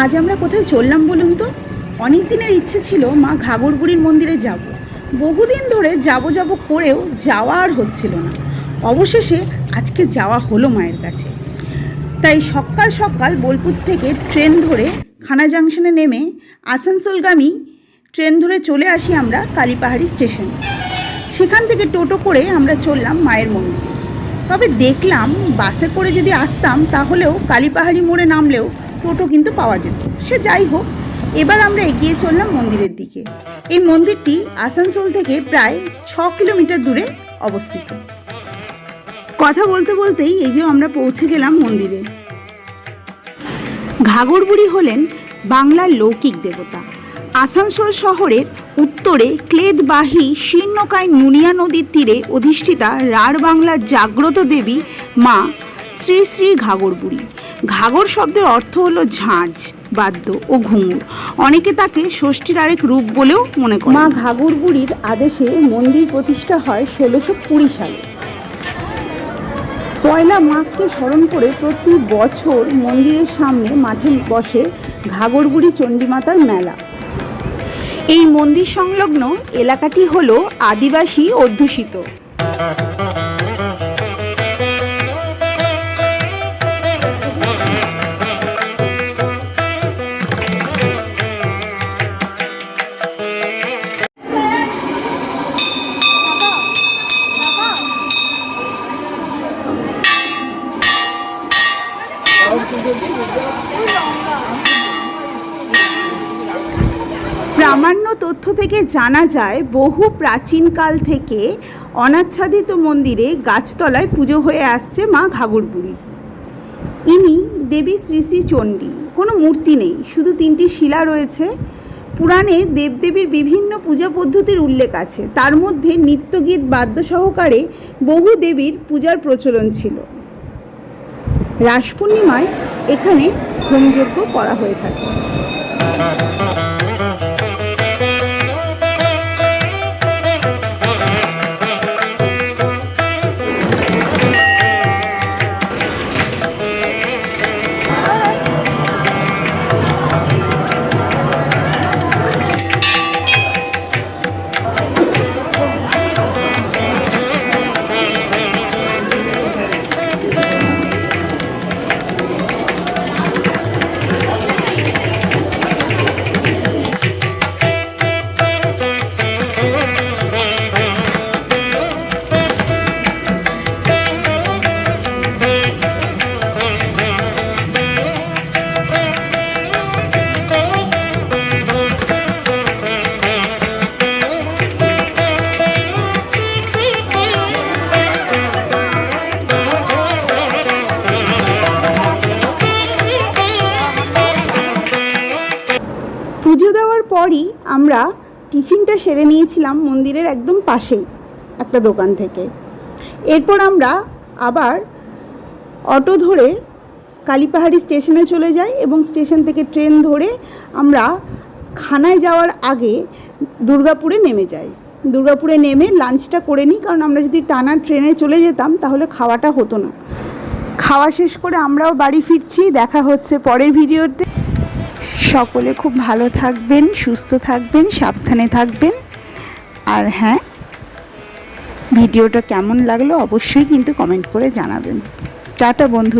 আজ আমরা কোথায় চললাম বলুন তো? অনেক দিনের ইচ্ছে ছিল মা ঘাগরবুড়ির মন্দিরে যাব। বহুদিন ধরে যাব যাব করেও যাওয়া আর হচ্ছিল না। অবশেষে আজকে যাওয়া হলো মায়ের কাছে। তাই সকাল সকাল বোলপুর থেকে ট্রেন ধরে খানা জাংশনে নেমে আসানসোলগামী ট্রেন ধরে চলে আসি আমরা কালীপাহাড়ি স্টেশনে। সেখান থেকে টোটো করে আমরা চললাম মায়ের মন্দির। তবে দেখলাম বাসে করে যদি আসতাম তাহলেও কালীপাহাড়ি মোড়ে নামলেও টোটো কিন্তু পাওয়া যেত। সে যাই হোক, এবার আমরা এগিয়ে চললাম মন্দিরের দিকে। এই মন্দিরটি আসানসোল থেকে প্রায় ছ কিলোমিটার দূরে অবস্থিত। কথা বলতে বলতেই এই যে আমরা পৌঁছে গেলাম মন্দিরে। ঘাগরবুড়ি হলেন বাংলার লৌকিক দেবতা। আসানসোল শহরের উত্তরে ক্লেদবাহী শীর্ণকায় নুনিয়া নদীর তীরে অধিষ্ঠিতা রাঢ় বাংলার জাগ্রত দেবী মা শ্রী শ্রী ঘাগরবুড়ি। ঘাগর শব্দের অর্থ হলো ঝাঁঝ বাদ্য ও ঘুঙুর। অনেকে তাকে ষষ্ঠীর আরেক রূপ বলেও মনে করে মা ঘাগরবুড়ির আদেশে মন্দির প্রতিষ্ঠা হয় ষোলোশো কুড়ি সালে। পয়লা মাঘকে স্মরণ করে প্রতি বছর মন্দিরের সামনে মাঠে বসে ঘাগরগুড়ি চণ্ডীমাতার মেলা। এই মন্দির সংলগ্ন এলাকাটি হল আদিবাসী অধ্যুষিত। প্রামাণ্য তথ্য থেকে জানা যায়, বহু প্রাচীনকাল থেকে অনাচ্ছাদিত মন্দিরে গাছতলায় পুজো হয়ে আসছে মা ঘাগরবুড়ি ইনি দেবী শ্রী শ্রী চণ্ডী, কোনো মূর্তি নেই, শুধু তিনটি শিলা রয়েছে। পুরাণে দেবদেবীর বিভিন্ন পূজা পদ্ধতির উল্লেখ আছে। তার মধ্যে নৃত্যগীত বাদ্য সহকারে বহু দেবীর পূজার প্রচলন ছিল। রাস পূর্ণিমায় এখানে হোমযজ্ঞ করা হয়ে থাকে। পরই আমরা টিফিনটা সেরে নিয়েছিলাম মন্দিরের একদম পাশেই, একটা দোকান থেকে। এরপর আমরা আবার অটো ধরে কালীপাহাড়ি স্টেশনে চলে যাই এবং স্টেশন থেকে ট্রেন ধরে আমরা খানায় যাওয়ার আগে দুর্গাপুরে নেমে যাই। দুর্গাপুরে নেমে লাঞ্চটা করে নিই, কারণ আমরা যদি টানা ট্রেনে চলে যেতাম তাহলে খাওয়াটা হতো না। খাওয়া শেষ করে আমরাও বাড়ি ফিরছি, দেখা হচ্ছে পরের ভিডিওতে। সকলে খুব ভালো থাকবেন, সুস্থ থাকবেন, সাবধানে থাকবেন। আর হ্যাঁ ভিডিওটা কেমন লাগল অবশ্যই কিন্তু কমেন্ট করে জানাবেন। টাটা বন্ধু